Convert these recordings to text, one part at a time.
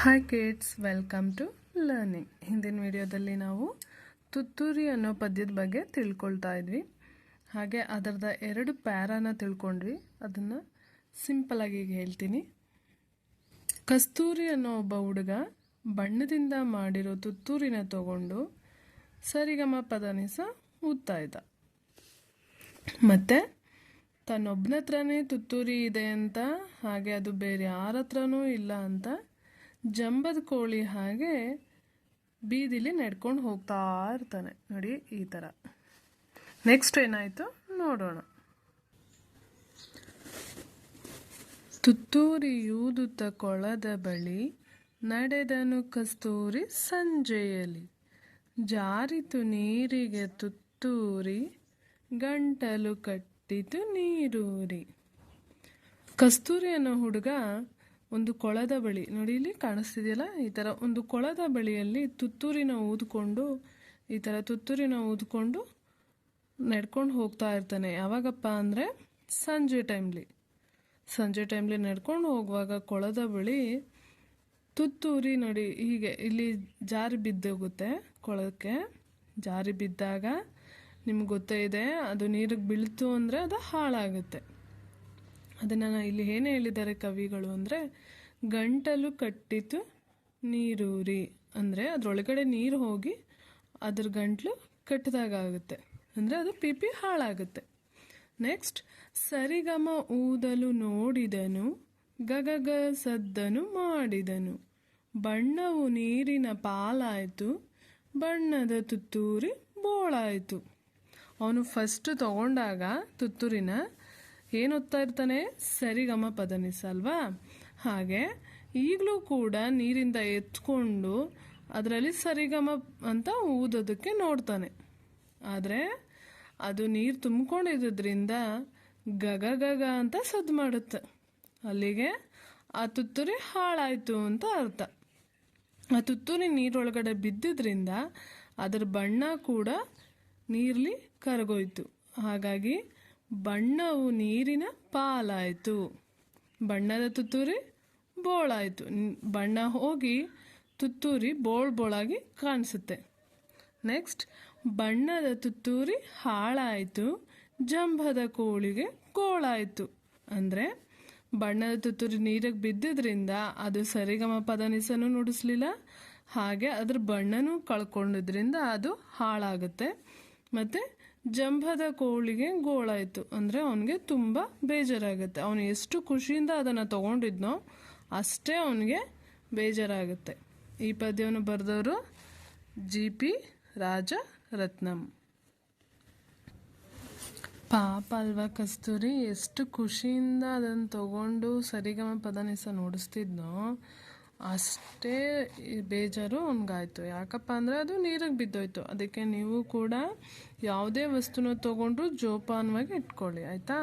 Hi kids welcome to learning ಹಿಂದಿನ ವಿಡಿಯೋದಲ್ಲಿ ನಾವು ತುತ್ತೂರಿ ಅನ್ನೋ ಪದ್ಯದ ಬಗ್ಗೆ ತಿಳ್ಕೊಳ್ತಾ ಇದ್ವಿ. ಹಾಗೆ ಅದರದ ಎರಡು ಪ್ಯಾರಾನ ತಿಳ್ಕೊಂಡ್ವಿ. ಅದನ್ನು ಸಿಂಪಲಾಗಿ ಈಗ ಹೇಳ್ತೀನಿ. ಕಸ್ತೂರಿ ಅನ್ನೋ ಒಬ್ಬ ಹುಡುಗ ಬಣ್ಣದಿಂದ ಮಾಡಿರೋ ತುತ್ತೂರಿನ ತಗೊಂಡು ಸರಿಗಮ ಪದನಿಸ ಊದ್ತಾ ಇದ್ದ. ಮತ್ತು ತನ್ನೊಬ್ಬನ ಹತ್ರನೇ ತುತ್ತೂರಿ ಇದೆ ಅಂತ, ಹಾಗೆ ಅದು ಬೇರೆ ಯಾರ ಹತ್ರನೂ ಇಲ್ಲ ಅಂತ ಜಂಬದ ಕೋಳಿ ಹಾಗೆ ಬೀದಿಲಿ ನಡ್ಕೊಂಡು ಹೋಗ್ತಾ ಇರ್ತಾನೆ. ನೋಡಿ, ಈ ಥರ ನೆಕ್ಸ್ಟ್ ಏನಾಯಿತು? ನೋಡೋಣ. ತುತ್ತೂರಿಯೂದುತ್ತ ಕೊಳದ ಬಳಿ ನಡೆದನು ಕಸ್ತೂರಿ ಸಂಜೆಯಲ್ಲಿ. ಜಾರಿತು ನೀರಿಗೆ ತುತ್ತೂರಿ, ಗಂಟಲು ಕಟ್ಟಿತು ನೀರೂರಿ. ಕಸ್ತೂರಿ ಅನ್ನೋ ಹುಡುಗ ಒಂದು ಕೊಳದ ಬಳಿ, ನೋಡಿ ಇಲ್ಲಿ ಕಾಣಿಸ್ತಿದೆಯಲ್ಲ? ಈ ಥರ ಒಂದು ಕೊಳದ ಬಳಿಯಲ್ಲಿ ತುತ್ತೂರಿನ ಊದ್ಕೊಂಡು, ಈ ಥರ ತುತ್ತೂರಿನ ಊದ್ಕೊಂಡು ನಡ್ಕೊಂಡು ಹೋಗ್ತಾ ಇರ್ತಾನೆ. ಯಾವಾಗಪ್ಪ ಅಂದರೆ ಸಂಜೆ ಟೈಮ್ಲಿ ಸಂಜೆ ಟೈಮ್ಲಿ ನಡ್ಕೊಂಡು ಹೋಗುವಾಗ ಕೊಳದ ಬಳಿ ತುತ್ತೂರಿ, ನೋಡಿ ಹೀಗೆ, ಇಲ್ಲಿ ಜಾರಿ ಬಿದ್ದೋಗುತ್ತೆ ಕೊಳಕ್ಕೆ. ಜಾರಿ ಬಿದ್ದಾಗ ನಿಮ್ಗೆ ಗೊತ್ತೇ ಇದೆ, ಅದು ನೀರಿಗೆ ಬೀಳ್ತು ಅಂದರೆ ಅದು ಹಾಳಾಗುತ್ತೆ. ಅದನ್ನು ಇಲ್ಲಿ ಏನು ಹೇಳಿದ್ದಾರೆ ಕವಿಗಳು ಅಂದರೆ, ಗಂಟಲು ಕಟ್ಟಿತು ನೀರೂರಿ. ಅಂದರೆ ಅದರೊಳಗಡೆ ನೀರು ಹೋಗಿ ಅದ್ರ ಗಂಟಲು ಕಟ್ಟಿದಾಗುತ್ತೆ ಅಂದರೆ ಅದು ಪಿಪಿ ಹಾಳಾಗುತ್ತೆ. ನೆಕ್ಸ್ಟ್ ಸರಿಗಮ ಊದಲು ನೋಡಿದನು, ಗಗಗ ಸದ್ದನು ಮಾಡಿದನು. ಬಣ್ಣವು ನೀರಿನ ಪಾಲಾಯಿತು, ಬಣ್ಣದ ತುತ್ತೂರಿ ಬೋಳಾಯಿತು. ಅವನು ಫಸ್ಟ್ ತಗೊಂಡಾಗ ತುತ್ತೂರಿನ ಏನು ಓದ್ತಾ ಇರ್ತಾನೆ? ಸರಿಗಮ ಪದನಿಸ ಅಲ್ವಾ ಹಾಗೆ, ಈಗಲೂ ಕೂಡ ನೀರಿಂದ ಎತ್ಕೊಂಡು ಅದರಲ್ಲಿ ಸರಿಗಮ ಅಂತ ಊದೋದಕ್ಕೆ ನೋಡ್ತಾನೆ. ಆದರೆ, ಅದು ನೀರು ತುಂಬಿಕೊಂಡಿದ್ದರಿಂದ ಗಗ ಗಗ ಅಂತ ಸದ್ದು ಮಾಡುತ್ತೆ. ಅಲ್ಲಿಗೆ, ಆ ತುತ್ತೂರಿ ಹಾಳಾಯಿತು ಅಂತ ಅರ್ಥ. ಆ ತುತ್ತೂರಿ ನೀರೊಳಗಡೆ ಬಿದ್ದಿದ್ರಿಂದ ಅದರ ಬಣ್ಣ ಕೂಡ ನೀರ್ಲಿ ಕರಗೋಯ್ತು. ಹಾಗಾಗಿ ಬಣ್ಣವು ನೀರಿನ ಪಾಲಾಯಿತು. ಬಣ್ಣದ ತುತ್ತೂರಿ ಬೋಳಾಯಿತು. ಬಣ್ಣ ಹೋಗಿ ತುತ್ತೂರಿ ಬೋಳ್ ಬೋಳಾಗಿ ಕಾಣಿಸುತ್ತೆ. ನೆಕ್ಸ್ಟ್, ಬಣ್ಣದ ತುತ್ತೂರಿ ಹಾಳಾಯಿತು. ಜಂಭದ ಕೋಳಿಗೆ ಕೋಳಾಯಿತು ಅಂದರೆ, ಬಣ್ಣದ ತುತ್ತೂರಿ ನೀರಿಗೆ ಬಿದ್ದಿದ್ರಿಂದ ಅದು ಸರಿಗಮ ಪದನಿಸನು ನುಡಿಸ್ಲಿಲ್ಲ. ಹಾಗೆ ಅದ್ರ ಬಣ್ಣನೂ ಕಳ್ಕೊಂಡಿದ್ರಿಂದ ಅದು ಹಾಳಾಗುತ್ತೆ. ಮತ್ತು ಜಂಭದ ಕೋಳಿಗೆ ಗೋಳಾಯಿತು ಅಂದರೆ ಅವನಿಗೆ ತುಂಬ ಬೇಜಾರಾಗುತ್ತೆ. ಅವನು ಎಷ್ಟು ಖುಷಿಯಿಂದ ಅದನ್ನು ತಗೊಂಡಿದ್ನೋ ಅಷ್ಟೇ ಅವನಿಗೆ ಬೇಜಾರಾಗುತ್ತೆ. ಈ ಪದ್ಯವನ್ನು ಬರೆದವರು ಜಿ ಪಿ ರಾಜ ರತ್ನಂ ಪಾಪ ಅಲ್ವಾ ಕಸ್ತೂರಿ, ಎಷ್ಟು ಖುಷಿಯಿಂದ ಅದನ್ನು ತಗೊಂಡು ಸರಿಗಮ ಪದನಿಸ ನುಡಿಸ್ತಿದ್ನೋ. ಅಷ್ಟೇ ಬೇಜಾರು ಅವ್ನಿಗಾಯ್ತು ಯಾಕಪ್ಪ ಅಂದರೆ ಅದು ನೀರಿಗೆ ಬಿದ್ದೋಯ್ತು. ಅದಕ್ಕೆ ನೀವು ಕೂಡ ಯಾವುದೇ ವಸ್ತುನ ತೊಗೊಂಡ್ರು ಜೋಪಾನವಾಗಿ ಇಟ್ಕೊಳ್ಳಿ, ಆಯಿತಾ?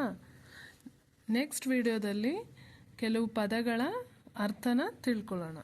ನೆಕ್ಸ್ಟ್ ವಿಡಿಯೋದಲ್ಲಿ ಕೆಲವು ಪದಗಳ ಅರ್ಥನ ತಿಳ್ಕೊಳ್ಳೋಣ.